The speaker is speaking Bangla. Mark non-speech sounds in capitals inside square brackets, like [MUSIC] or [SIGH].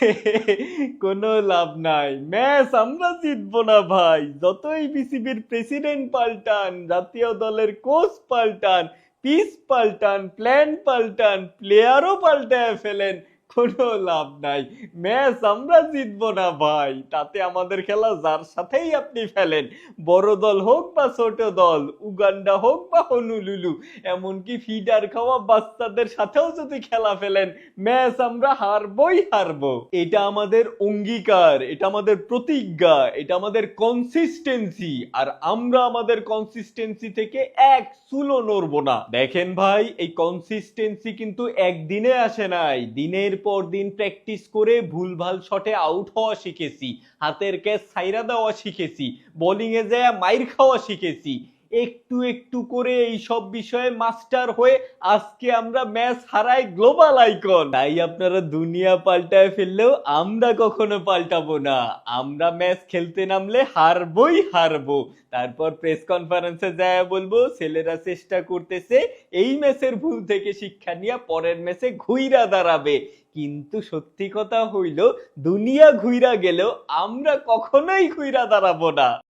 [LAUGHS] কোনো লাভ নাই। ম্যাচ আমরা জিতবো না ভাই। যতই বিসিবির প্রেসিডেন্ট পাল্টান, জাতীয় দলের কোচ পাল্টান পিস পাল্টান, প্ল্যান পাল্টান, প্লেয়ারও পাল্টায় ফেলেন। কোনো লাভ নাই। ম্যাচ আমরা জিতবো না ভাই। তাতে আমাদের খেলা যার সাথেই আপনি ফেলেন। বড় দল হোক বা ছোট দল, উগান্ডা হোক বা হনুলুলু, এমনকি ফিডার খাওয়া বাচ্চাদের সাথেও যদি খেলা ফেলেন, ম্যাচ আমরা হারবই হারবো। এটা আমাদের অঙ্গীকার, এটা আমাদের প্রতিজ্ঞা, এটা আমাদের কনসিস্টেন্সি আর আমরা আমাদের কনসিস্টেন্সি থেকে এক চুলো নড়বো না। দেখেন ভাই, এই কনসিস্টেন্সি কিন্তু একদিনে আসে নাই, দিনের পর দিন প্র্যাকটিস করে ভুলভাল শটে আউট হওয়া শিখেছি। হাতের ক্যাচ সাইরা দেওয়া শিখেছি। বোলিংয়ে যায় মাইর খাওয়া শিখেছি। একটু একটু করে এই সব বিষয়ে মাস্টার হয়ে আজকে আমরা ম্যাচ হারাই গ্লোবাল আইকন। তাই আপনারা দুনিয়া পাল্টায় ফেললেও আমরা কখনো পাল্টাবো না। আমরা ম্যাচ খেলতে নামলে হারবই হারবো। তারপর প্রেস কনফারেন্সে যায় বলব, ছেলেরা চেষ্টা করতেছে এই ম্যাচের ভুল থেকে শিক্ষা নিয়ে পরের ম্যাচে ঘুইরা দাঁড়াবে। কিন্তু সত্যি কথা হইল, দুনিয়া ঘুইরা গেলেও আমরা কখনোই ঘুইরা দাঁড়াবো না।